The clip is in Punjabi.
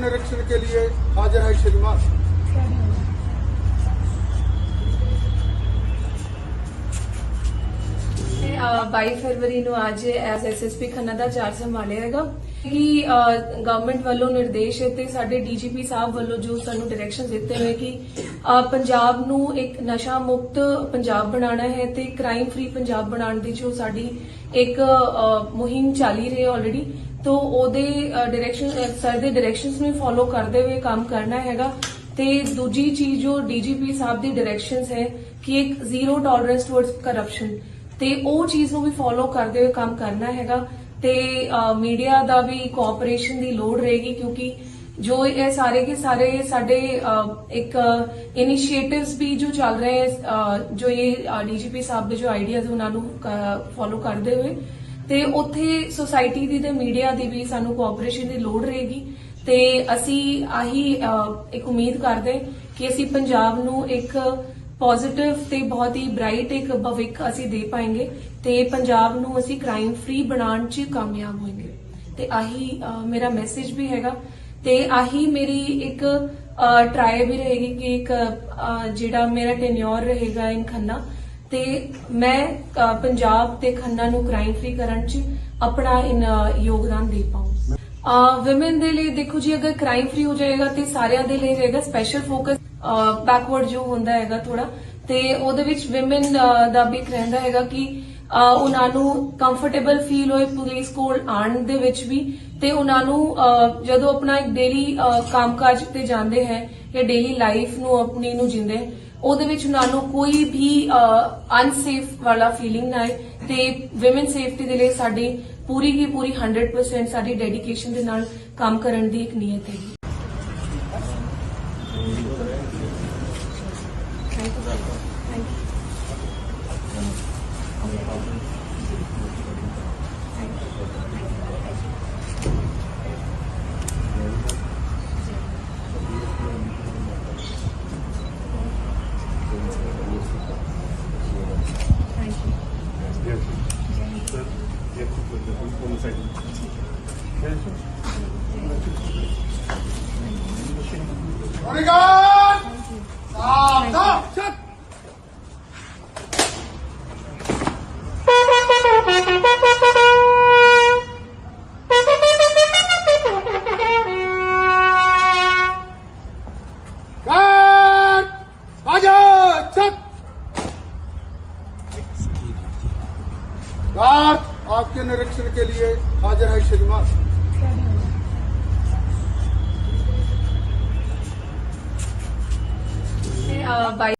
निरीक्षण के लिए हाजिर है श्रीमान 22 ਫਰਵਰੀ ਨੂੰ ਅੱਜ ਐਸ ਐਸਐਸਪੀ ਖੰਨਾ ਦਾ ਚਾਰਜ ਸੰਭਾਲਿਆ ਹੈਗਾ ਕਿ ਗਵਰਨਮੈਂਟ ਵੱਲੋਂ ਨਿਰਦੇਸ਼ ਤੇ ਸਾਡੇ ਡੀਜੀਪੀ ਸਾਹਿਬ ਵੱਲੋਂ ਜੋ ਸਾਨੂੰ ਡਾਇਰੈਕਸ਼ਨ ਦਿੱਤੇ ਹੋਏ ਕਿ ਪੰਜਾਬ ਨੂੰ ਇੱਕ ਨਸ਼ਾ ਮੁਕਤ ਪੰਜਾਬ ਬਣਾਉਣਾ ਹੈ ਤੇ ਕ੍ਰਾਈਮ ਫ੍ਰੀ ਪੰਜਾਬ ਬਣਾਉਣ ਦੀ ਜੋ ਸਾਡੀ ਇੱਕ ਮੁਹਿੰਮ ਚੱਲੀ ਰਹੀ ਹੈ ਆਲਰੇਡੀ ਤੋ ਉਹਦੇ ਡਾਇਰੈਕਸ਼ਨ ਸਰ ਦੇ ਡਾਇਰੈਕਸ਼ਨਸ ਨੂੰ ਫੋਲੋ ਕਰਦੇ ਹੋਏ ਕੰਮ ਕਰਨਾ ਹੈਗਾ। ਤੇ ਦੂਜੀ ਚੀਜ਼ ਜੋ ਡੀਜੀਪੀ ਸਾਹਿਬ ਦੀ ਡਾਇਰੈਕਸ਼ਨਸ ਹੈ ਕਿ ਇੱਕ ਜ਼ੀਰੋ ਟੋਲਰੈਂਸ ਟੁਵਰਡਸ ਕਰਪਸ਼ਨ ਤੇ ਉਹ ਚੀਜ਼ ਨੂੰ ਵੀ ਫੋਲੋ ਕਰਦੇ ਹੋਏ ਕੰਮ ਕਰਨਾ ਹੈਗਾ ਤੇ ਮੀਡੀਆ ਦਾ ਵੀ ਕੋਆਪਰੇਸ਼ਨ ਦੀ ਲੋੜ ਰਹੇਗੀ ਕਿਉਂਕਿ ਜੋ ਇਹ ਸਾਰੇ ਕੇ ਸਾਰੇ ਸਾਡੇ ਇੱਕ ਇਨੀਸ਼ੀਏਟਿਵਸ ਵੀ ਜੋ ਚੱਲ ਰਹੇ ਹੈ ਅਹ, ਜੋ ਇਹ ਡੀਜੀਪੀ ਸਾਹਿਬ ਦੇ ਜੋ ਆਈਡੀਆਜ਼ ਉਹਨਾਂ ਨੂੰ ਫੋਲੋ ਕਰਦੇ ਹੋਏ ਤੇ ਉੱਥੇ ਸੋਸਾਇਟੀ ਦੀ ਤੇ ਮੀਡੀਆ ਦੀ ਵੀ ਸਾਨੂੰ ਕੋਆਪਰੇਸ਼ਨ ਦੀ ਲੋੜ ਰਹੇਗੀ ਤੇ ਅਸੀਂ ਆਹੀ ਇੱਕ ਉਮੀਦ ਕਰਦੇ ਕਿ ਅਸੀਂ ਪੰਜਾਬ ਨੂੰ ਇੱਕ ਪੋਜ਼ਿਟਿਵ ਤੇ ਬਹੁਤ ਹੀ ਬ੍ਰਾਈਟ ਇੱਕ ਭਵਿੱਖ ਅਸੀਂ ਦੇ ਪਾएंगे ਤੇ ਪੰਜਾਬ ਨੂੰ ਅਸੀਂ ਕ੍ਰਾਈਮ ਫ੍ਰੀ ਬਣਾਉਣ 'ਚ ਕਾਮਯਾਬ ਹੋਏਗੇ। ਤੇ ਆਹੀ ਮੇਰਾ ਮੈਸੇਜ ਵੀ ਹੈਗਾ। ਤੇ ਆਹੀ ਮੇਰੀ ਇੱਕ ਟਰਾਈ ਵੀ ਰਹੇਗੀ ਕਿ ਇੱਕ ਜਿਹੜਾ ਮੇਰਾ ਟੈਨਿਓਰ ਰਹੇਗਾ ਇਨ ਖੰਨਾ। ਤੇ ਮੈਂ ਪੰਜਾਬ ਤੇ ਖੰਨਾ ਨੂੰ ਕ੍ਰਾਈਮ ਫ੍ਰੀ ਕਰਨ 'ਚ ਆਪਣਾ ਇਨ ਯੋਗਦਾਨ ਦੇ ਪਾਉਂ ਵਿਮਨ ਦੇ ਲਈ ਦੇਖੋ ਜੀ, ਅਗਰ ਕ੍ਰਾਈਮ ਫ੍ਰੀ ਹੋ ਜਾਏਗਾ ਤੇ ਸਾਰਿਆਂ ਦੇ ਲਈ ਰਹੇਗਾ ਸਪੈਸ਼ਲ ਫੋਕਸ ਬੈਕਵਰਡ ਜੋ ਹੁੰਦਾ ਹੈਗਾ ਥੋੜਾ ਤੇ ਉਹਦੇ ਵਿੱਚ ਵਿਮਨ ਦਾ ਵੀ ਇੱਕ ਰਹਿੰਦਾ ਹੈਗਾ ਕਿ ਅਹ, ਉਹਨਾਂ ਨੂੰ ਕੰਫਰਟੇਬਲ ਫੀਲ ਹੋਏ ਪੁਲਿਸ ਕੋਲ ਆਉਣ ਦੇ ਵਿੱਚ ਵੀ ਤੇ ਉਹਨਾਂ ਨੂੰ ਜਦੋਂ ਆਪਣਾ ਇੱਕ ਡੇਲੀ ਕੰਮਕਾਜ ਤੇ ਜਾਂਦੇ ਹੈ ਜਾਂ ਡੇਲੀ ਲਾਈਫ ਨੂੰ ਆਪਣੀ ਨੂੰ ਜਿੰਦੇ ਉਹਦੇ ਵਿੱਚ ਉਹਨਾਂ ਨੂੰ ਕੋਈ ਵੀ ਅਨਸੇਫ ਵਾਲਾ ਫੀਲਿੰਗ ਨਾ ਆਏ ਤੇ ਔਮਨ ਸੇਫਟੀ ਦੇ ਲਈ ਸਾਡੀ ਪੂਰੀ ਹੀ ਪੂਰੀ 100% ਸਾਡੀ ਡੈਡੀਕੇਸ਼ਨ ਦੇ ਨਾਲ ਕੰਮ ਕਰਨ ਦੀ ਇੱਕ ਨੀਅਤ ਹੈ Thank you. Thank you. Obrigado! रात आपके निरीक्षण के लिए हाजिर है श्रीमान। बाई